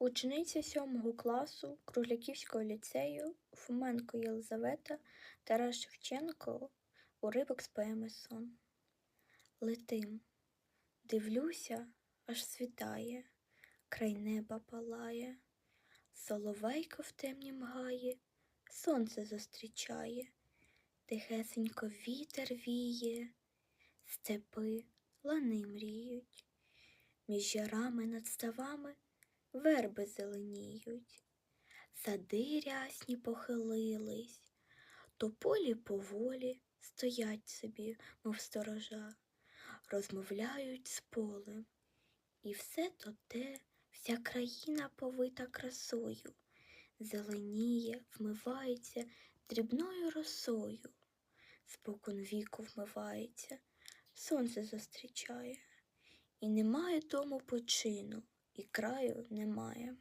Учениця сьомого класу Кругляківського ліцею Фоменко Єлизавета Тарас Шевченко уривок з поеми Сон. Летим, дивлюся, аж світає, край неба палає, соловейко в темнім гаї, сонце зустрічає, тихесенько вітер віє, степи, лани мріють, між ярами над ставами верби зеленіють, сади рясні похилились, тополі поволі стоять собі, мов сторожа, розмовляють з полем. І все то те, вся країна повита красою, зеленіє, вмивається дрібною росою, спокон віку вмивається, сонце зустрічає, і немає дому почину, і краю немає.